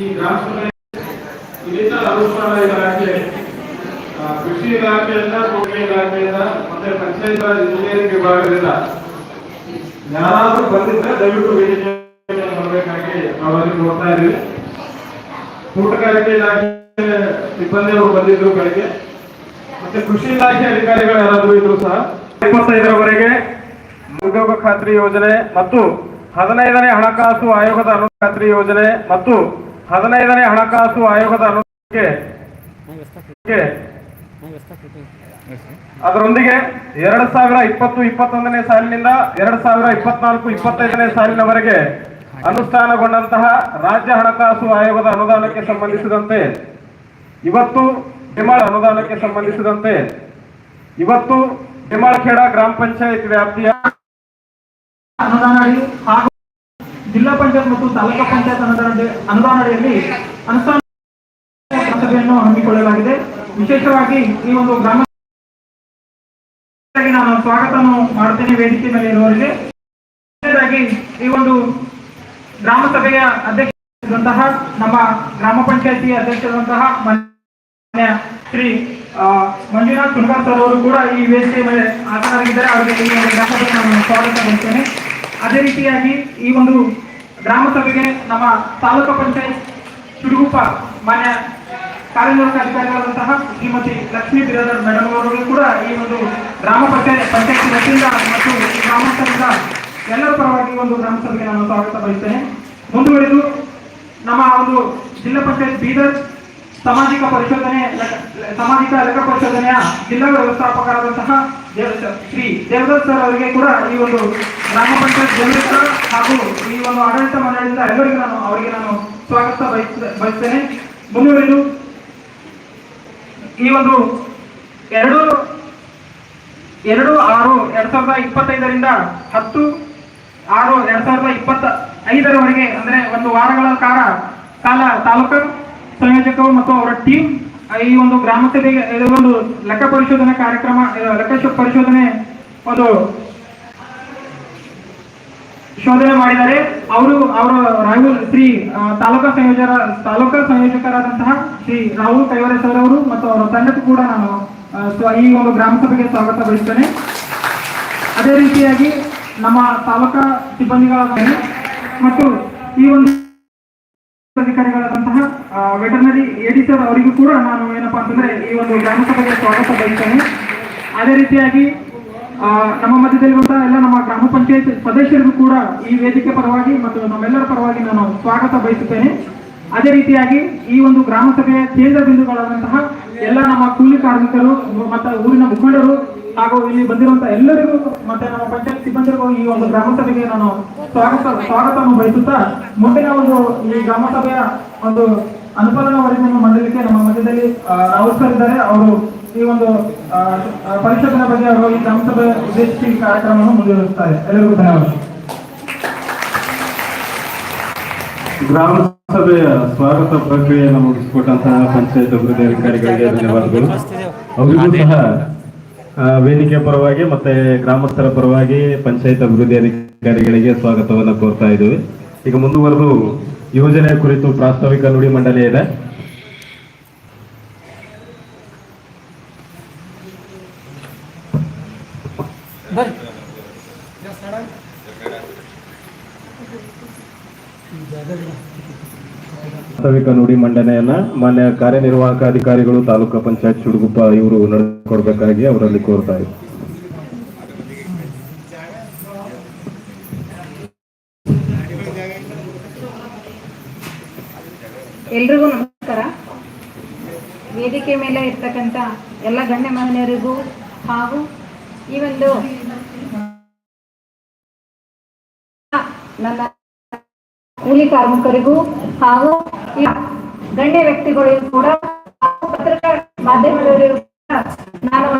ಈ ಗ್ರಾಮ ಇನ್ನಿತರ ಅನುಷ್ಠಾನ ಇಲಾಖೆ ಕೃಷಿ ಇಲಾಖೆಯಿಂದ ಕೋಟೆ ಇಲಾಖೆಯಿಂದ, ಮತ್ತೆ ಪಂಚಾಯತ್ ರಾಜ್ ಇಂಜಿನಿಯರಿಂಗ್ ವಿಭಾಗದಿಂದ ಯಾರಾದ್ರೂ ಬಂದಿದ್ರೆ ದಯವಿಟ್ಟು ವೇದಿಕೆ ಬರಬೇಕಾಗಿ ನಾವಲ್ಲಿ ನೋಡ್ತಾ ಇದ್ದೀವಿ. ತೋಟಗಾರಿಕೆ ಇಲಾಖೆ ಸಿಬ್ಬಂದಿ ಅವರು ಬಂದಿದ್ರು ಬೆಳಗ್ಗೆ. ಮತ್ತೆ ಕೃಷಿ ಇಲಾಖೆ ಅಧಿಕಾರಿಗಳು ಯಾರಾದರೂ ಇದ್ರು ಸಹ. ಇಪ್ಪತ್ತೈದರವರೆಗೆ ಉದ್ಯೋಗ ಖಾತ್ರಿ ಯೋಜನೆ ಮತ್ತು ಹದಿನೈದನೇ ಹಣಕಾಸು ಆಯೋಗದ ಅನು ಖಾತ್ರಿ ಯೋಜನೆ ಮತ್ತು ಹದಿನೈದನೇ ಹಣಕಾಸು ಆಯೋಗದ ಅನುದಾನಕ್ಕೆ ಅದರೊಂದಿಗೆ ಎರಡ್ ಸಾವಿರ ಇಪ್ಪತ್ತು ಇಪ್ಪತ್ತೊಂದನೇ ಸಾಲಿನಿಂದ ಎರಡ್ ಸಾವಿರ ಇಪ್ಪತ್ನಾಲ್ಕು ಇಪ್ಪತ್ತೈದನೇ ಸಾಲಿನವರೆಗೆ ಅನುಷ್ಠಾನಗೊಂಡಂತಹ ರಾಜ್ಯ ಹಣಕಾಸು ಆಯೋಗದ ಅನುದಾನಕ್ಕೆ ಸಂಬಂಧಿಸಿದಂತೆ ಇವತ್ತು ಡಿಮಾಳ್ ಅನುದಾನಕ್ಕೆ ಸಂಬಂಧಿಸಿದಂತೆ ಇವತ್ತು ಹಿಮಾಳಖೇಡ ಗ್ರಾಮ ಪಂಚಾಯತ್ ವ್ಯಾಪ್ತಿಯ ಅನುದಾನ ಹಾಗೂ ಜಿಲ್ಲಾ ಪಂಚಾಯತ್ ಮತ್ತು ತಾಲೂಕಾ ಪಂಚಾಯತ್ ಅನುದಾನ ಅನುದಾನ ಅಡಿಯಲ್ಲಿ ಅನುಷ್ಠಾನ ಸಭೆಯನ್ನು ಹಮ್ಮಿಕೊಳ್ಳಲಾಗಿದೆ. ವಿಶೇಷವಾಗಿ ಈ ಒಂದು ಗ್ರಾಮ ನಾನು ಸ್ವಾಗತವನ್ನು ಮಾಡ್ತೇನೆ ವೇದಿಕೆ ಮೇಲೆ ಇರುವವರಿಗೆ. ಈ ಒಂದು ಗ್ರಾಮ ಸಭೆಯ ಅಧ್ಯಕ್ಷರಾದಂತಹ ನಮ್ಮ ಗ್ರಾಮ ಪಂಚಾಯತಿ ಅಧ್ಯಕ್ಷರಾದಂತಹ ಶ್ರೀ ಮಂಜುನಾಥ್ ಕುನ್ಬಾರ್ ಸರ್ ಅವರು ಕೂಡ ಈ ವೇದಿಕೆ ಮೇಲೆ ಆಸನರಾಗಿದ್ದಾರೆ ಅವರಿಗೆ ಈ ಸ್ವಾಗತ ಬಯಸ್ತೇನೆ ಅದೇ ರೀತಿಯಾಗಿ ಈ ಒಂದು ಗ್ರಾಮ ಸಭೆಗೆ ನಮ್ಮ ತಾಲೂಕು ಪಂಚಾಯತ್ ಚುಡುಗುಪ್ಪ ಮಾನ್ಯ ಕಾರ್ಯನಿರ್ವಾಹಕ ಅಧಿಕಾರಿಗಳಾದಂತಹ ಶ್ರೀಮತಿ ಲಕ್ಷ್ಮೀ ಬಿರಾದರ್ ಮೇಡಮ್ ಅವರು ಕೂಡ ಈ ಒಂದು ಗ್ರಾಮ ಪಂಚಾಯತ್ ಪಂಚಾಯತ್ ವತಿಯಿಂದ ಮತ್ತು ಗ್ರಾಮಸ್ಥರಿಂದ ಎಲ್ಲರ ಪರವಾಗಿ ಒಂದು ಗ್ರಾಮ ಸಭೆಗೆ ನಾನು ಸ್ವಾಗತ ಬಯಸ್ತೇನೆ. ಮುಂದುವರೆದು ನಮ್ಮ ಒಂದು ಜಿಲ್ಲಾ ಪಂಚಾಯತ್ ಬೀದರ್ ಸಾಮಾಜಿಕ ಪರಿಶೋಧನೆ, ಸಾಮಾಜಿಕ ಲೆಕ್ಕ ಪರಿಶೋಧನೆಯ ಜಿಲ್ಲಾ ವ್ಯವಸ್ಥಾಪಕರಾದಂತಹ ಶ್ರೀ ದೇವದತ್ ಸರ್ ಅವರಿಗೆ ಕೂಡ ಈ ಒಂದು ಗ್ರಾಮ ಪಂಚಾಯತ್ ಜನರಿಂದ ಹಾಗೂ ಈ ಒಂದು ಆಡಳಿತ ಮಂಡಳಿಯಿಂದ ಎಲ್ಲರಿಗೂ ನಾನು, ಅವರಿಗೆ ನಾನು ಸ್ವಾಗತ ಬಯಸ್ ಬಯಸ್ತೇನೆ. ಮುಂದುವರಿದು, ಈ ಒಂದು ಎರಡು ಎರಡು ಆರು ಎರಡ್ ಸಾವಿರದ ಇಪ್ಪತ್ತೈದರಿಂದ ಹತ್ತು ಆರು ಎರಡ್ ಸಾವಿರದ ಇಪ್ಪತ್ತ ಐದರವರೆಗೆ ಅಂದ್ರೆ ಒಂದು ವಾರಗಳ ಕಾಲ ಕಾಲ ತಾಲೂಕು ಸಂಯೋಜಕರು ಮತ್ತು ಅವರ ಟೀಮ್ ಈ ಒಂದು ಗ್ರಾಮ ಸಭೆಗೆ ಒಂದು ಲೆಕ್ಕ ಪರಿಶೋಧನೆ ಕಾರ್ಯಕ್ರಮ ಲೆಕ್ಕ ಪರಿಶೋಧನೆ ಒಂದು ಶೋಧನೆ ಮಾಡಿದ್ದಾರೆ. ಅವರು, ಅವರ ರಾಹುಲ್ ಶ್ರೀ ತಾಲೂಕಾ ಸಂಯೋಜಕ ತಾಲೂಕಾ ಸಂಯೋಜಕರಾದಂತಹ ಶ್ರೀ ರಾಹುಲ್ ಕೈವರೆ ಸರ್ ಅವರು ಮತ್ತು ಅವರ ತಂಡಕ್ಕೂ ಕೂಡ ನಾನು ಈ ಒಂದು ಗ್ರಾಮ ಸಭೆಗೆ ಸ್ವಾಗತ ಬಯಸ್ತೇನೆ. ಅದೇ ರೀತಿಯಾಗಿ ನಮ್ಮ ತಾಲೂಕಾ ಸಿಬ್ಬಂದಿಗಳಾದ ಮತ್ತು ಈ ಒಂದು ಅಧಿಕಾರಿಗಳಾದಂತಹ ವೆಟರ್ನರಿ ಎಡಿಟರ್ ಅವರಿಗೂ ಕೂಡ ನಾನು ಏನಪ್ಪಾ ಅಂತಂದ್ರೆ ಈ ಒಂದು ಗ್ರಾಮ ಸಭೆಗೆ ಸ್ವಾಗತ ಬಯಸ್ತೇನೆ. ಅದೇ ರೀತಿಯಾಗಿ ನಮ್ಮ ಮಧ್ಯದಲ್ಲಿರುವಂತಹ ಎಲ್ಲ ನಮ್ಮ ಗ್ರಾಮ ಪಂಚಾಯತ್ ಸದಸ್ಯರಿಗೂ ಕೂಡ ಈ ವೇದಿಕೆ ಪರವಾಗಿ ಮತ್ತು ನಮ್ಮೆಲ್ಲರ ಪರವಾಗಿ ನಾನು ಸ್ವಾಗತ ಬಯಸುತ್ತೇನೆ. ಅದೇ ರೀತಿಯಾಗಿ ಈ ಒಂದು ಗ್ರಾಮ ಸಭೆಯ ಕೇಂದ್ರ ಬಿಂದುಗಳಾದಂತಹ ಎಲ್ಲ ನಮ್ಮ ಕೂಲಿ ಕಾರ್ಮಿಕರು, ಮತ್ತೆ ಊರಿನ ಮುಖಂಡರು, ಹಾಗೂ ಇಲ್ಲಿ ಬಂದಿರುವಂತಹ ಎಲ್ಲರಿಗೂ, ಮತ್ತೆ ನಮ್ಮ ಪಂಚಾಯತ್ ಸಿಬ್ಬಂದಿಗೂ ಈ ಒಂದು ಗ್ರಾಮ ಸಭೆಗೆ ನಾನು ಸ್ವಾಗತ, ಸ್ವಾಗತವನ್ನು ಬಯಸುತ್ತಾ, ಮುಂದಿನ ಒಂದು ಈ ಗ್ರಾಮ ಸಭೆಯ ಒಂದು ಅನುಪಾಲನಾ ವರದಿಯನ್ನು ಮಾಡಲಿಕ್ಕೆ ನಮ್ಮ ಮಧ್ಯದಲ್ಲಿ ಅವಸರಿದ್ದಾರೆ ಅವರು ಈ ಒಂದು ಪರಿಷತ್ತಿನ ಬಗ್ಗೆ ಅವರು ಈ ಗ್ರಾಮ ಸಭೆ ಉದ್ದೇಶಿಸಿ ಕಾರ್ಯಕ್ರಮವನ್ನು ಮುಂದುವರಿಸುತ್ತಾರೆ. ಎಲ್ಲರಿಗೂ ಧನ್ಯವಾದ ಗ್ರಾಮ ಸಭೆಯ ಸ್ವಾಗತ ಪ್ರಕ್ರಿಯೆಯನ್ನು ಮುಗಿಸಿಕೊಟ್ಟಂತಹ ಪಂಚಾಯತ್ ಅಭಿವೃದ್ಧಿ ಅಧಿಕಾರಿಗಳಿಗೆ ಧನ್ಯವಾದಗಳು. ಅವರಿಗೂ ಸಹ ವೇದಿಕೆ ಪರವಾಗಿ ಮತ್ತೆ ಗ್ರಾಮಸ್ಥರ ಪರವಾಗಿ ಪಂಚಾಯತ್ ಅಭಿವೃದ್ಧಿ ಅಧಿಕಾರಿಗಳಿಗೆ ಸ್ವಾಗತವನ್ನು ಕೋರ್ತಾ ಇದ್ದೇವೆ. ಈಗ ಮುಂದುವರೆದು ಯೋಜನೆ ಕುರಿತು ಪ್ರಾಸ್ತಾವಿಕ ನುಡಿ ಮಂಡಳಿ ಇದೆ. ವಾಸ್ತವಿಕ ನುಡಿ ಮಂಡನೆಯನ್ನ ಮಾನ್ಯ ಕಾರ್ಯನಿರ್ವಾಹಕ ಅಧಿಕಾರಿಗಳು ತಾಲೂಕು ಪಂಚಾಯತ್ ಚುಡುಗುಪ್ಪ ಇವರು ನಡೆಸಿಕೊಡ್ಬೇಕಾಗಿ ಅವರಲ್ಲಿ ಕೋರ್ತಾ ಎಲ್ರಿಗೂ ನಮಸ್ಕಾರ. ವೇದಿಕೆ ಮೇಲೆ ಇರ್ತಕ್ಕಂಥ ಎಲ್ಲ ಗಣ್ಯ ಮಹನೀಯರಿಗೂ ಹಾಗೂ ಈ ಒಂದು ನನ್ನ ಕೂಲಿ ಕಾರ್ಮಿಕರಿಗೂ ಹಾಗೂ ಗಣ್ಯ ವ್ಯಕ್ತಿಗಳಿಗೂ ಕೂಡ ಪತ್ರಿಕಾ ಮಾಧ್ಯಮದವರಿಗೂ ನಾನು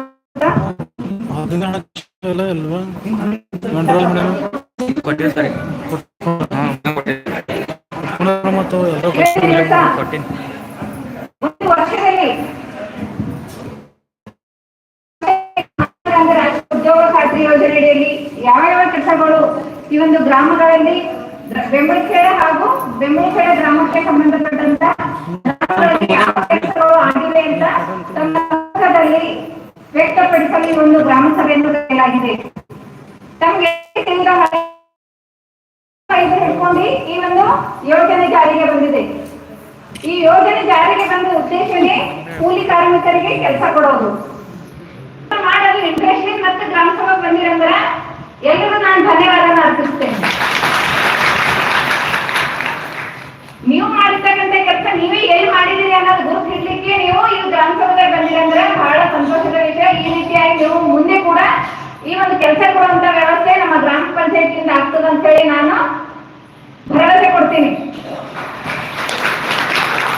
ಒಂದು ವರ್ಷದಲ್ಲಿ ಉದ್ಯೋಗ ಖಾತ್ರಿ ಯೋಜನೆಯಡಿಯಲ್ಲಿ ಯಾವ ಯಾವ ಕೆಲಸಗಳು ಈ ಒಂದು ಗ್ರಾಮಗಳಲ್ಲಿ ಬೆಂಬಳಕೆರೆ ಹಾಗೂ ಬೆಂಬಳಕೆರೆ ಗ್ರಾಮಕ್ಕೆ ಸಂಬಂಧಪಟ್ಟಂತ ಆಗಿದೆ ಅಂತ ತಮ್ಮ ವ್ಯಕ್ತಪಡಿಸಲು ಒಂದು ಗ್ರಾಮ ಸಭೆಯನ್ನು ಕರೆಯಲಾಗಿದೆ. ತಮಗೆ ಹಿಡ್ಕೊಂಡು ಈ ಒಂದು ಯೋಜನೆ ಜಾರಿಗೆ ಬಂದಿದೆ. ಈ ಯೋಜನೆ ಜಾರಿಗೆ ಬಂದ ಉದ್ದೇಶವೇ ಕೂಲಿ ಕಾರ್ಮಿಕರಿಗೆ ಕೆಲಸ ಕೊಡೋದು. ಮಾಡಲು ಇಂಟ್ರೆಸ್ಟ್ ಮತ್ತು ಗ್ರಾಮಸಭೆ ಬಂದಿರಂದ್ರೆ ಬಂದಿರಂದ್ರ ಎಲ್ಲರೂ ನಾನು ಧನ್ಯವಾದನ ಅರ್ಪಿಸ್ತೇನೆ. ನೀವು ಮಾಡಿರ್ತಕ್ಕಂಥ ಕೆಲಸ ನೀವೇ ಎಲ್ಲಿ ಮಾಡಿದಿರಿ ಅನ್ನೋದು ಗುರುತಿಡ್ಲಿಕ್ಕೆ ನೀವು ಈ ಗ್ರಾಮ ಸಭೆಗೆ ಬಂದಿರಂದ್ರೆ ಬಹಳ ಸಂತೋಷದ ವಿಷಯ ಈ ರೀತಿಯಾಗಿ ನೀವು ಮುಂದೆ ಕೂಡ ಈ ಒಂದು ಕೆಲಸ ಕೊಡುವಂತ ವ್ಯವಸ್ಥೆ ನಮ್ಮ ಗ್ರಾಮ ಪಂಚಾಯತಿಯಿಂದ ಆಗ್ತದೆ ಅಂತ ಹೇಳಿ ನಾನು ಭರವಸೆ ಕೊಡ್ತೀನಿ.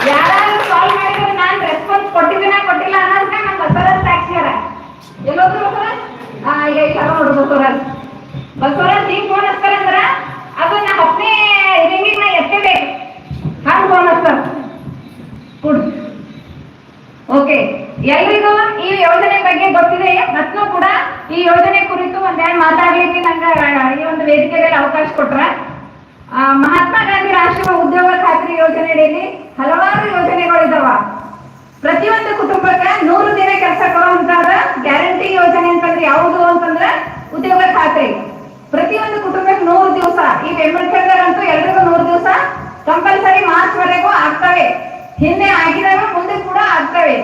ಯಾರಾದ್ರೂ ಕಾಲ್ ಮಾಡಿದ್ರೆ ನಾನು ರೆಸ್ಪಾನ್ಸ್ ಕೊಟ್ಟಿದ್ದೀನ ಕೊಟ್ಟಿಲ್ಲ ಅನ್ನೋದಕ್ಕೆ ನಮ್ಮ ಬಸವರಾಜ್ ಸಾಕ್ಷಿಯಾರ ಎಲ್ಲೋದ್ರು ಬಸವರಾಜ್? ಈಗ ಈಗ ಬಸವರಾಜ್. ಬಸವರಾಜ್ ಹಿಂಗ್ ಫೋನ್ ಹಚ್ತಾರೆ ಅಂದ್ರ ಅದನ್ನ ಹತ್ತನೇ ರಿಂಗಿಗೆ ನಾ ಎತ್ತಬೇಕು ಹಂಗ್ ಫೋನ್ ಹಚ್ತಾರ ಗುಡ್ ಓಕೆ ಎಲ್ರಿಗೂ ಈ ಯೋಜನೆ ಬಗ್ಗೆ ಗೊತ್ತಿದೆ? ಮತ್ತೂ ಕೂಡ ಈ ಯೋಜನೆ ಕುರಿತು ಒಂದೆರಡು ಮಾತಾಡ್ಲಿಕ್ಕೆ ನಂಗೆ ಈ ಒಂದು ವೇದಿಕೆಯಲ್ಲಿ ಅವಕಾಶ ಕೊಟ್ರ. ಮಹಾತ್ಮ ಗಾಂಧಿ ರಾಷ್ಟ್ರೀಯ ಉದ್ಯೋಗ ಖಾತ್ರಿ ಯೋಜನೆಯಲ್ಲಿ ಹಲವಾರು ಯೋಜನೆಗಳಿದಾವ ಪ್ರತಿಯೊಂದು ಕುಟುಂಬಕ್ಕೆ ನೂರು ದಿನ ಕೆಲಸ ಕೊಡುವಂತಾದ ಗ್ಯಾರಂಟಿ ಯೋಜನೆ ಅಂತಂದ್ರೆ ಯಾವುದು ಅಂತಂದ್ರೆ ಉದ್ಯೋಗ ಖಾತ್ರಿ. ಪ್ರತಿಯೊಂದು ಕುಟುಂಬಕ್ಕೆ ನೂರು ದಿವಸ. ಈ ಬೆಂಬಲಿತರಂತೂ ಎಲ್ರಿಗೂ ನೂರು ದಿವಸ. ಕಂಪಲ್ಸರಿ ಮಾರ್ಚ್ ವರೆಗೂ ಆಗ್ತವೆ. ಹಿಂದೆ ಆಗಿದಾವೆ ಮುಂದೆ ಕೂಡ ಆಗ್ತವೆ.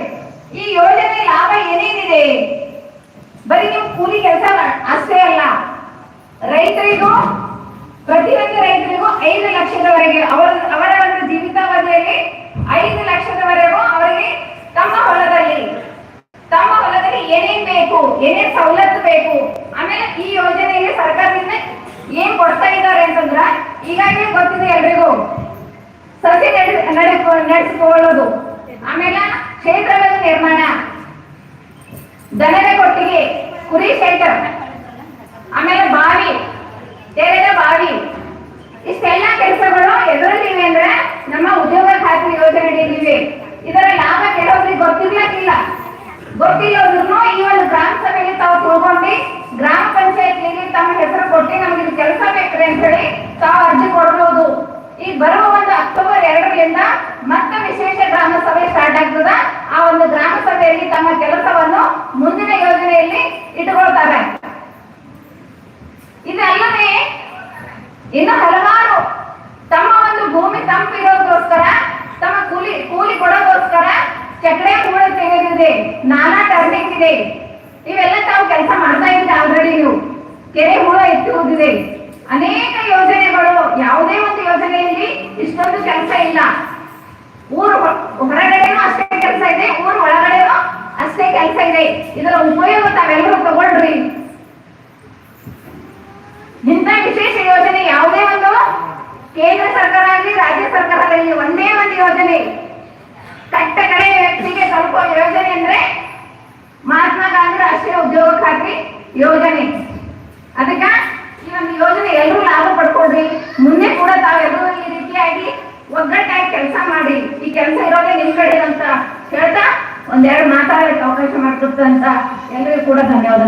ಈ ಯೋಜನೆ ಲಾಭ ಏನೇನಿದೆ? ಬರೀ ನೀವು ಕೂಲಿ ಕೆಲಸ ಅಷ್ಟೇ ಅಲ್ಲ. ರೈತರಿಗೂ, ಪ್ರತಿಯೊಂದು ರೈತರಿಗೂ ಐದು ಲಕ್ಷದವರೆಗೆ ಅವರ ಅವರ ಒಂದು ಜೀವಿತಾವಧಿಯಲ್ಲಿ ಐದು ಲಕ್ಷದವರೆಗೂ ಅವರಿಗೆ ತಮ್ಮ ಹೊಲದಲ್ಲಿ ತಮ್ಮ ಹೊಲದಲ್ಲಿ ಏನೇನ್ ಬೇಕು, ಏನೇನ್ ಸವಲತ್ತು ಬೇಕು. ಆಮೇಲೆ ಈ ಯೋಜನೆಗೆ ಸರ್ಕಾರದಿಂದ ಏನ್ ಕೊಡ್ತಾ ಇದ್ದಾರೆ ಅಂತಂದ್ರ, ಈಗಾಗಲೇ ಗೊತ್ತಿದೆ ಎಲ್ರಿಗೂ. ಸಸಿ ನಡೆ ನಡೆಸ್ಕೊ ನಡೆಸಿಕೊಳ್ಳೋದು. ಆಮೇಲೆ ಕ್ಷೇತ್ರಗಳ ನಿರ್ಮಾಣ. ದನದ ಕೊಟ್ಟಿಗೆ, ಕುರಿ ಶೆಲ್ಟರ್ ಆಮೇಲೆ ಬಾವಿ, ತೆರೆದ ಬಾವಿ. ಇಷ್ಟೆಲ್ಲ ಕೆಲಸಗಳು ಎದುರಲ್ಲಿವೆ ಅಂದ್ರೆ ನಮ್ಮ ಉದ್ಯೋಗ ಖಾತ್ರಿ ಯೋಜನೆಗಳಿವೆ ಇದರ ಲಾಭ ಕೆಲವರಿಗೆ ಗೊತ್ತಿರ್ಲಿಕ್ಕಿಲ್ಲ. ಗೊತ್ತಿಲ್ಲದ್ರು ಈ ಒಂದು ಗ್ರಾಮ ಸಭೆಗೆ ತಾವು ತಿಳ್ಕೊಂಡು ಗ್ರಾಮ ಪಂಚಾಯತ್ಗೆ ತಮ್ಮ ಹೆಸರು ಕೊಟ್ಟು ನಮ್ಗೆ ಇದು ಕೆಲಸ ಬೇಕ್ರಿ ಅಂತ ಹೇಳಿ ತಾವು ಅರ್ಜಿ ಕೊಡ್ಬೋದು. ಈಗ ಬರುವ ಒಂದು ಅಕ್ಟೋಬರ್ ಎರಡರಿಂದ ಮತ್ತೆ ವಿಶೇಷ ಗ್ರಾಮ ಸಭೆ ಸ್ಟಾರ್ಟ್ ಆಗ್ತದ. ಆ ಒಂದು ಗ್ರಾಮ ಸಭೆಯಲ್ಲಿ ತಮ್ಮ ಕೆಲಸವನ್ನು ಮುಂದಿನ ಯೋಜನೆಯಲ್ಲಿ ಇಟ್ಟುಕೊಳ್ತಾರೆ. ಇದಲ್ಲದೆ ಇನ್ನು ಹಲವಾರು ತಮ್ಮ ಒಂದು ಭೂಮಿ ತಂಪಿರೋದಕ್ಕೋಸ್ಕರ, ತಮ್ಮ ಕೂಲಿ ಕೂಲಿ ಕೊಡೋದಕ್ಕೋಸ್ಕರ ಚಕ್ರೆ ಕೂಡ ತೆಗೆದಿದೆ, ನಾನಾ ಟರ್ನಿಂಗ್ ಇದೆ. ಇವೆಲ್ಲ ತಾವು ಕೆಲಸ ಮಾಡ್ತಾ ಇದ್ದೆ ಆಲ್ರೆಡಿ ನೀವು. ಕೆರೆ ಹುಳ ಎತ್ತುವುದಿದೆ ಅನೇಕ ಯೋಜನೆಗಳು, ಯಾವುದೇ ಒಂದು ಯೋಜನೆಯಲ್ಲಿ ಇಷ್ಟೊಂದು ಕೆಲಸ ಇಲ್ಲ. ಊರು ಹೊರಗಡೆನೂ ಅಷ್ಟೇ ಕೆಲಸ ಇದೆ, ಊರು ಒಳಗಡೆನೂ ಅಷ್ಟೇ ಕೆಲಸ ಇದೆ. ಇದರ ಉಪಯೋಗ ತಾವೆಲ್ಲರೂ ತಗೊಳ್ರಿ. ಇಂಥ ವಿಶೇಷ ಯೋಜನೆ ಯಾವುದೇ ಒಂದು? ಕೇಂದ್ರ ಸರ್ಕಾರ ಆಗಲಿ, ರಾಜ್ಯ ಸರ್ಕಾರ ಆಗಲಿ, ಒಂದೇ ಒಂದು ಯೋಜನೆ. ಕಟ್ಟ ಕಡೆ ವ್ಯಕ್ತಿಗೆ ತಲುಪುವ ಯೋಜನೆ ಅಂದ್ರೆ ಮಹಾತ್ಮ ಗಾಂಧಿ ರಾಷ್ಟ್ರೀಯ ಉದ್ಯೋಗ ಖಾತ್ರಿ ಯೋಜನೆ. ಅದಕ್ಕ ಒಂದು ಯೋಜನೆ ಎಲ್ಲರೂ ಲಾಭ ಪಡ್ಕೊಳ್ರಿ ಮುಂದೆ ಕೂಡ ತಾವೆಲ್ಲರೂ ಈ ರೀತಿಯಾಗಿ ಒಗ್ಗಟ್ಟಾಗಿ ಕೆಲಸ ಮಾಡಿ. ಈ ಕೆಲಸ ಇರೋದೇ ನಿಮ್ ಕಡೆ ಅಂತ ಹೇಳ್ತಾ ಒಂದೆರಡು ಮಾತಾಡಕ್ಕೆ ಅವಕಾಶ ಮಾಡ್ಕೊಡ್ತಂತ ಎಲ್ಲರಿಗೂ ಕೂಡ ಧನ್ಯವಾದ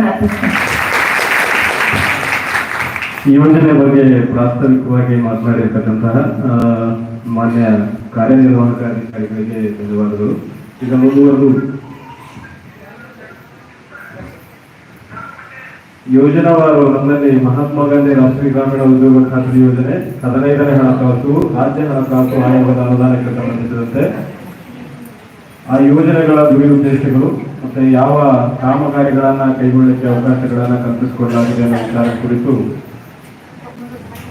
ಈ ಯೋಜನೆ ಬಗ್ಗೆ ಪ್ರಾಸ್ತಾವಿಕವಾಗಿ ಮಾತನಾಡಿರ್ತಕ್ಕಂತಹ ಮಾನ್ಯ ಕಾರ್ಯನಿರ್ವಾಹಕ ಅಧಿಕಾರಿಗಳಿಗೆ ಧನ್ಯವಾದಗಳು. ಈಗ ಮುಂದುವರೆದು ಯೋಜನಾವಾರು ನಮ್ಮಲ್ಲಿ ಮಹಾತ್ಮ ಗಾಂಧಿ ರಾಷ್ಟ್ರೀಯ ಗ್ರಾಮೀಣ ಉದ್ಯೋಗ ಖಾತ್ರಿ ಯೋಜನೆ ಹದಿನೈದನೇ ಹಣಕಾಸು, ರಾಜ್ಯ ಹಣಕಾಸು ಆಯೋಗದ ಅನುದಾನಕ್ಕೆ ಸಂಬಂಧಿಸಿದಂತೆ ಆ ಯೋಜನೆಗಳ ಗುರಿ ಉದ್ದೇಶಗಳು ಮತ್ತೆ ಯಾವ ಕಾಮಗಾರಿಗಳನ್ನ ಕೈಗೊಳ್ಳಲಿಕ್ಕೆ ಅವಕಾಶಗಳನ್ನ ಕಲ್ಪಿಸಿಕೊಳ್ಳಲಾಗಿದೆ ಅನ್ನೋ ವಿಚಾರ ಕುರಿತು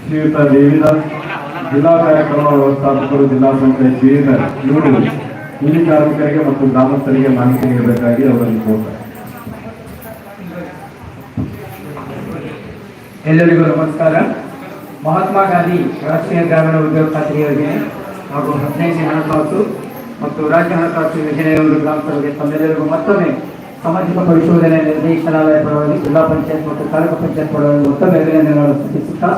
ಶ್ರೀಯುತ ದೇವಿದಾಸ್ ಜಿಲ್ಲಾ ಕಾರ್ಯಕ್ರಮ ವ್ಯವಸ್ಥಾಪಕರು ಜಿಲ್ಲಾ ಪಂಚಾಯತ್ ಇವರು ಕೂಲಿ ಕಾರ್ಮಿಕರಿಗೆ ಮತ್ತು ಗ್ರಾಮಸ್ಥರಿಗೆ ಮಾಹಿತಿ ನೀಡಬೇಕಾಗಿ ಅವರಲ್ಲಿ ಕೋರ್ತಾರೆ ಎಲ್ಲರಿಗೂ ನಮಸ್ಕಾರ. ಮಹಾತ್ಮ ಗಾಂಧಿ ರಾಷ್ಟ್ರೀಯ ಗ್ರಾಮೀಣ ಉದ್ಯೋಗ ಖಾತ್ರಿ ಯೋಜನೆ ಹಾಗೂ ಹದಿನೈದನೇ ಹಣಕಾಸು ಮತ್ತು ರಾಜ್ಯ ಹಣಕಾಸು ಯೋಜನೆಯ ಒಂದು ಗ್ರಾಮ ಸಭೆಗೆ ತಮ್ಮೆಲ್ಲರಿಗೂ ಮತ್ತೊಮ್ಮೆ ಸಾಮಾಜಿಕ ಪರಿಶೋಧನೆ ನಿರ್ದೇಶನಾಲಯ ಪರವಾಗಿ ಜಿಲ್ಲಾ ಪಂಚಾಯತ್ ಮತ್ತು ತಾಲೂಕು ಪಂಚಾಯತ್ ಪರವಾಗಿ ಮತ್ತೊಮ್ಮೆ ಅಭಿನಂದನೆಗಳನ್ನು ಸೂಚಿಸುತ್ತಾ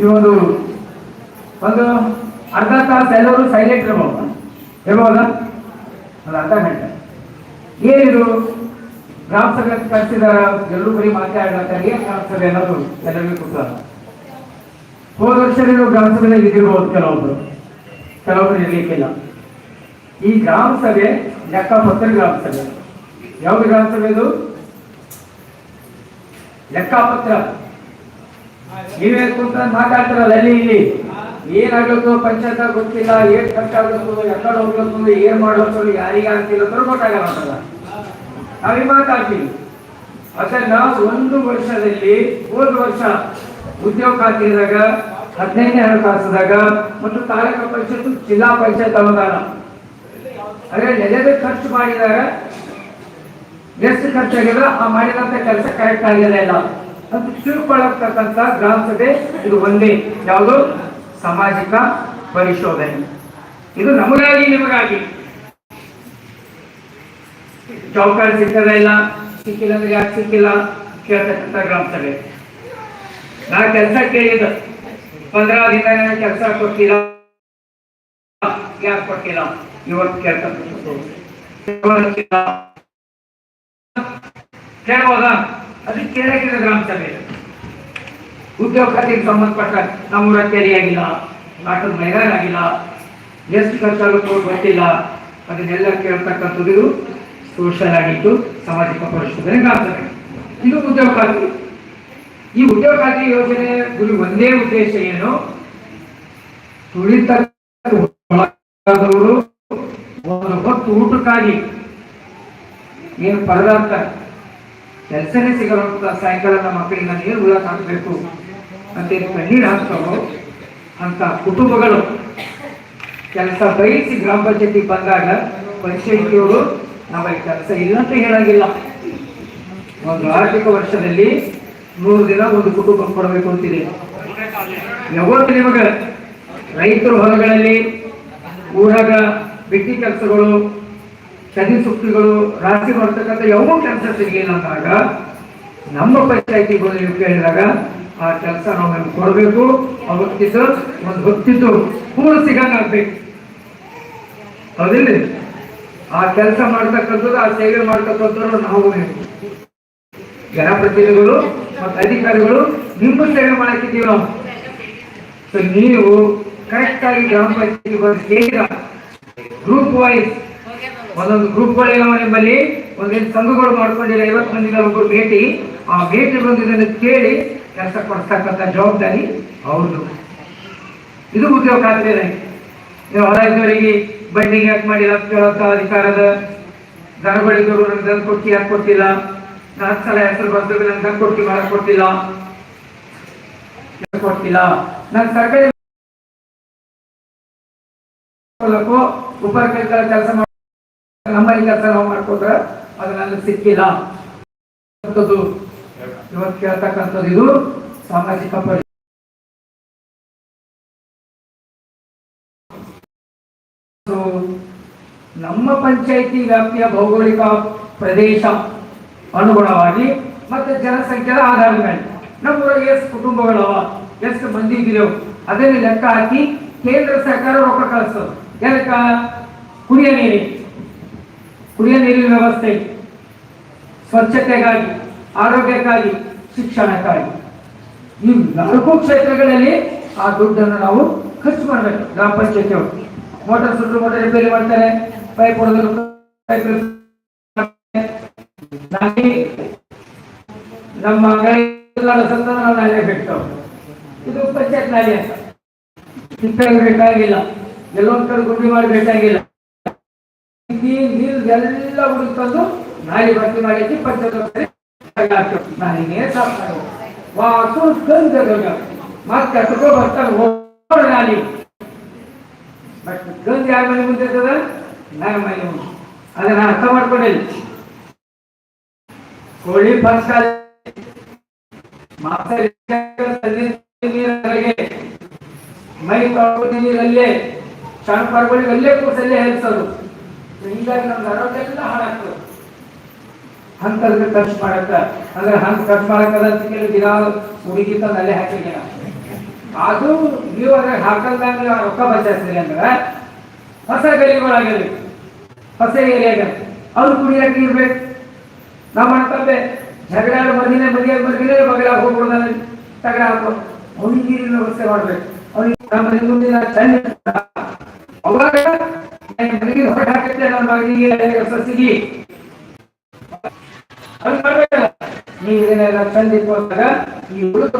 ಈ ಒಂದು ಒಂದು ಅರ್ಧ ತಾಸು ಎಲ್ಲರೂ ಸೈಲೆಂಟ್ ಇರಬಹುದು ಇರ್ಬೋದಾ ಒಂದು ಅರ್ಧ ಗಂಟೆ. ಏನಿದು? ಗ್ರಾಮ ಸಭೆ ಕಳಿಸಿದಾರ ಎಲ್ಲರೂ ಬರೀ ಮಾತಾಡಲಾಗ್ತಾರೆ ಏನ್ ಗ್ರಾಮ ಸಭೆ ಅನ್ನೋದು ಎಲ್ಲರಿಗೂ ಗೊತ್ತಲ್ಲ ಹೋದ ವರ್ಷದಲ್ಲಿ ಗ್ರಾಮ ಸಭೆ ಇದ್ದಿರ್ಬೋದು ಕೆಲವೊಬ್ರು. ಕೆಲವೊಬ್ರು ಇರ್ಲಿಕ್ಕಿಲ್ಲ. ಈ ಗ್ರಾಮ ಸಭೆ ಲೆಕ್ಕಪತ್ರ ಗ್ರಾಮ ಸಭೆ ಯಾವ್ದು ಗ್ರಾಮ ಸಭೆ ಇದು? ಲೆಕ್ಕಪತ್ರ. ನೀವೇ ಕುಂತ ಮಾತಾಡ್ತಾರಲ್ಲ, ಅಲ್ಲಿ, ಇಲ್ಲಿ. ಏನಾಗುತ್ತೋ ಪಂಚಾಯತ್ ಗೊತ್ತಿಲ್ಲ, ಏನ್ ಖರ್ಚಾಗ್ಬೇಕು ಎಲ್ಲ ಹೋಗ್ಬೇಕು, ಏನ್ ಮಾಡ್ಬೇಕು, ಯಾರಿಗೆ ಆಗ್ತಿಲ್ಲ ಗೊತ್ತಾಗಲ್ಲ ಅಂತಲ್ಲ ನಾವೀ ಮಾತಾಡ್ತೀವಿ. ಅದನ್ನ ಒಂದು ವರ್ಷದಲ್ಲಿ ಹೋದ ವರ್ಷ ಉದ್ಯೋಗ ಖಾತೆದಾಗ ಹದಿನೈದನೇ ಹಣಕಾಸದಾಗ ಮತ್ತು ತಾಲೂಕು ಪರಿಷತ್ ಜಿಲ್ಲಾ ಪರಿಷತ್ ಅನುದಾನ. ಅದೇ ನೆಲೆದ ಖರ್ಚು ಮಾಡಿದಾಗ ಎಷ್ಟು ಖರ್ಚಾಗಿದೆ, ಆ ಮಾಡಿದಂತ ಕೆಲಸ ಕರೆಕ್ಟ್ ಆಗಿದೆ ಇಲ್ಲ. ಅಂತ ತಿಳ್ಕೊಳ್ಳತಕ್ಕಂತ ಗ್ರಾಮ ಸಭೆ ಇದು ಒಂದೇ, ಯಾವುದು? ಸಾಮಾಜಿಕ ಪರಿಶೋಧನೆ. ಇದು ನಮಗಾಗಿ ನಿಮಗಾಗಿ. ಜಾಬ್ ಸಿಕ್ಕದೇ ಇಲ್ಲ, ಸಿಕ್ಕಿಲ್ಲ ಅಂದ್ರೆ ಯಾಕೆ ಸಿಕ್ಕಿಲ್ಲ ಕೇಳ್ತಕ್ಕಂಥ ಗ್ರಾಮ ಸಭೆ. ನಾ ಕೆಲಸ ಕೇಳಿದ ಪಂದ್ರ ದಿನ ಕೆಲಸ ಕೊಟ್ಟಿಲ್ಲ. ಯಾಕೆ ಕೊಟ್ಟಿಲ್ಲ? ಇವತ್ತು ಕೇಳ್ತಕ್ಕಂಥದ್ದು. ಕೇಳ್ಬೋದಾ? ಅದಕ್ಕೆ ಕೇಳಕ್ಕಿದೆ ಗ್ರಾಮ ಸಭೆ. ಉದ್ಯೋಗ ಖಾತೆಗೆ ಸಂಬಂಧಪಟ್ಟ ನಮ್ಮೂರ ತೆರಿ ಆಗಿಲ್ಲ ಆಟದ ಮೈದಾನ ಆಗಿಲ್ಲ. ಎಷ್ಟು ಖರ್ಚಾಗುತ್ತೋ ಗೊತ್ತಿಲ್ಲ ಅದನ್ನೆಲ್ಲ ಕೇಳ್ತಕ್ಕಂಥದ್ದು ಆಗಿತ್ತು ಸಾಮಾಜಿಕ ಪರಿಶೋಧನೆ ಕಾಣ್ತಾರೆ ಇದು ಉದ್ಯೋಗ ಖಾತ್ರಿ ಈ ಉದ್ಯೋಗ ಖಾತ್ರಿ ಯೋಜನೆ ಗುರಿ ಒಂದೇ ಉದ್ದೇಶ ಏನು? ತುಳಿತ ಹೊತ್ತು ಊಟಕ್ಕಾಗಿ. ಏನು ಪರದಾಡ್ತ ಕೆಲಸನೇ ಸಿಗಲ್ಲ ಸಾಯಂಕಾಲ ನಮ್ಮ ಮಕ್ಕಳಿಗೆ ಏನು ಉಳಕ್ ಹಾಕ್ಬೇಕು. ಅಂತ ಏನು ಕಣ್ಣೀರು ಹಾಕ್ತಾವೋ ಅಂತ ಕುಟುಂಬಗಳು. ಕೆಲಸ ಬಯಸಿ ಗ್ರಾಮ ಪಂಚಾಯತಿ ಬಂದಾಗ ಪಂಚಾಯತಿಯವರು ನಮಗೆ ಕೆಲಸ ಇಲ್ಲ ಅಂತ ಹೇಳಂಗಿಲ್ಲ. ಒಂದು ಆರ್ಥಿಕ ವರ್ಷದಲ್ಲಿ ನೂರು ದಿನ ಒಂದು ಕುಟುಂಬ ಕೊಡಬೇಕು ಅಂತಿದೆ. ಯಾವತ್ತು ನಿಮಗೆ ರೈತರು ಹೊಲಗಳಲ್ಲಿ ಊರಾಗ ಬಿಟ್ಟಿ ಕೆಲಸಗಳು ಚದಿ ಸುಕ್ತಿಗಳು ರಾಶಿ ಮಾಡ್ತಕ್ಕಂಥ ಯಾವ ಕೆಲಸ ಸಿಗಲಿಲ್ಲ ಅಂದಾಗ ನಮ್ಮ ಪಂಚಾಯತಿ ನೀವು ಕೇಳಿದಾಗ ಆ ಕೆಲಸ ನಾವು ಕೊಡಬೇಕು. ಅವತ್ತಿದ್ದು ಒಂದು ಹೊತ್ತಿದ್ದು ಪೂರ್ಣ ಸಿಗಂಗ ಆಗ್ಬೇಕು ಹೌದಿಲ್ಲ ಆ ಕೆಲಸ ಮಾಡ್ತಕ್ಕಂಥದ್ದು, ಆ ಸೇವೆ ಮಾಡ್ತಕ್ಕಂಥದ್ದು ನಾವು ಜನಪ್ರತಿನಿಧಿಗಳು ಮತ್ತು ಅಧಿಕಾರಿಗಳು ನಿಮ್ಮ ಸೇವೆ ಮಾಡಕ್ಕಿದ್ದೀವಿ ನಾವು ಸೊ ನೀವು ಕರೆಕ್ಟ್ ಆಗಿ ಗ್ರಾಮ ಪಂಚಾಯತಿ ಗ್ರೂಪ್ ವೈಸ್ ಒಂದೊಂದು ಗ್ರೂಪ್ಗಳಿದಾವ ನಿಮ್ಮಲ್ಲಿ, ಒಂದೇನು ಸಂಘಗಳು ಮಾಡ್ಕೊಂಡಿರೋ ಐವತ್ತು ಮಂದಿ ಒಬ್ಬರು ಭೇಟಿ, ಆ ಭೇಟಿ ಬಂದು ಇದನ್ನು ಕೇಳಿ ಕೆಲಸ ಕೊಡ್ತಕ್ಕಂಥ ಜವಾಬ್ದಾರಿ ಅವ್ರದ್ದು ಇದು ಉದ್ಯೋಗ ಖಾತ್ರಿ ನೀವು ಹೊರ ಇದ್ದವರಿಗೆ ಬಂಡಿಗೆ ಯಾಕೆ ಮಾಡಿಲ್ಲ ಕೇಳೋಕ ಅಧಿಕಾರದ ದನಗಳಿಗರು ನನಗೆ ತಂದು ಕೊಟ್ಟಿ ಯಾಕೆ ಕೊಟ್ಟಿಲ್ಲ? ನಾಲ್ಕು ಸಲ ಹೆಸರು ಬಂದಾಗ ನನ್ಗೆ ತಂದು ಕೊಟ್ಟು ಮಾಡಕ್ ಕೊಟ್ಟಿಲ್ಲ. ಕೊಟ್ಟಿಲ್ಲ? ನಾನು ಸರ್ಕಾರಿ ಉಪರ ಕೆಲಸ ಮಾಡ ನಮ್ಮಲ್ಲಿ ಕೆಲಸ ನಾವು ಮಾಡ್ಕೊಂಡ್ರೆ ಅದು ನನಗೆ ಸಿಕ್ಕಿಲ್ಲ. ಇವತ್ತು ಕೇಳ್ತಕ್ಕಂಥದ್ದು ಇದು ಸಾಮಾಜಿಕ ನಮ್ಮ ಪಂಚಾಯಿತಿ ವ್ಯಾಪ್ತಿಯ ಭೌಗೋಳಿಕ ಪ್ರದೇಶ ಅನುಗುಣವಾಗಿ ಮತ್ತೆ ಜನಸಂಖ್ಯೆಯ ಆಧಾರದ ಮೇಲೆ. ನಮ್ಮೂರಲ್ಲಿ ಎಷ್ಟು ಕುಟುಂಬಗಳವ ಎಷ್ಟು ಮಂದಿ ಇದೆಯೋ ಅದನ್ನು ಲೆಕ್ಕ ಹಾಕಿ ಕೇಂದ್ರ ಸರ್ಕಾರ ರೊಕ್ಕ ಕಳಿಸ್ತದೆ ಏನಕ್ಕ? ಕುಡಿಯ ನೀರಿ. ಕುಡಿಯ ನೀರಿನ ವ್ಯವಸ್ಥೆ. ಸ್ವಚ್ಛತೆಗಾಗಿ, ಆರೋಗ್ಯಕ್ಕಾಗಿ, ಶಿಕ್ಷಣಕ್ಕಾಗಿ. ಈ ನಾಲ್ಕು ಕ್ಷೇತ್ರಗಳಲ್ಲಿ ಆ ದುಡ್ಡನ್ನು ನಾವು ಖರ್ಚು ಮಾಡಬೇಕು. ಗ್ರಾಮ ಪಂಚಾಯತಿಯವರು. ಮೋಟಾರ್ ಸುಟ್ಟು ಮೋಟರ್ ರಿಪೇರಿ ಮಾಡ್ತಾರೆ ಪೈಪ್ ಹೊಡೆದ್ರು ನಮ್ಮ ನಾಳೆ ಇದು ಪಂಚಾಯತ್ ನಾಲೆ ಅಂತ. ಬೇಕಾಗಿಲ್ಲ. ಎಲ್ಲೊಂದ್ ಕಡೆ ಗುಂಡಿ ಮಾಡಿ ಬೇಕಾಗಿಲ್ಲ. ನೀರ್ ಎಲ್ಲ ಹುಡುಕಂದು ನಾಯಿ ಭರ್ತಿ ಪಂಚಾಯತ್ ನಾಯಿಗೆ ಸಾಕು ವಾಸು ಮತ್ತೆ ಕಟ್ಕೊ ಬರ್ತಾರೆ ನಾಲಿ ಬಟ್ ಗಂಧ ಯಾರ ಮನೆ ಮುಂದೆ ಇರ್ತದ ನನ್ನ ಮನೆ ಮುಂದೆ. ಅದನ್ನ ಅರ್ಥ ಮಾಡ್ಕೊಂಡಿಲ್ಲ. ಕೋಳಿ ಮೈ ತೊಳ್ಕೊಂಡು ಸಣ್ಣ ಪರ್ಗಳಿಗೆ ಅಲ್ಲೇ ಕೂಸಲ್ಲೇ ಹೆಲ್ಸೋದು. ಹಿಂಗಾಗಿ ನಮ್ದು ಆರೋಗ್ಯ ಎಲ್ಲ ಹಾಳಾಗ್ತದೆ. ಹಂತದ ಖರ್ಚು ಮಾಡಕ್ಕ ಅಂದ್ರೆ ಹಂತ ಖರ್ಚು ಮಾಡಕ್ಕದ ದಿನ ಹುಡುಗಿ ತಂದು ಅಲ್ಲೇ ಹಾಕಿದ್ದೀನ ಅದು ನೀವು ಅದ್ರಾಗ ಹಾಕಲ್ದಂಗ ರೊಕ್ಕ ಬಚಾಯಿಸ್ತೀರಿ ಅಂದ್ರೆ ಹೊಸ ಗಲಿಗಳಾಗಿರ್ಬೇಕು ಹೊಸ ಏರಿಯಾಗ ಅವ್ರು ಕುಡಿಯಕ್ಕೆ ಇರ್ಬೇಕು. ನಾವು ಮಾಡ್ತಂದೆ ಜಗಳ ಮದಿನ ಮದಿಯ ಮದಿನ ಮಗಳ ಹೋಗ್ಬಿಡ್ದಾನೆ ತಗಡ ಹಾಕೋ ನೀರಿನ ವ್ಯವಸ್ಥೆ ಮಾಡ್ಬೇಕು. ಅವ್ನಿಗೆ ನಮ್ಮ ಮನೆ ಮುಂದಿನ ಚೆನ್ನ ಅವಾಗ ಮನೆಗೆ ಹೊರಗೆ ಹಾಕಿದ್ದೆ ನನ್ನ ಮಗನಿಗೆ ಸಸಿಗೆ ಅದು ಮಾಡ್ಬೇಕಲ್ಲ ಈ ಉಳಿದ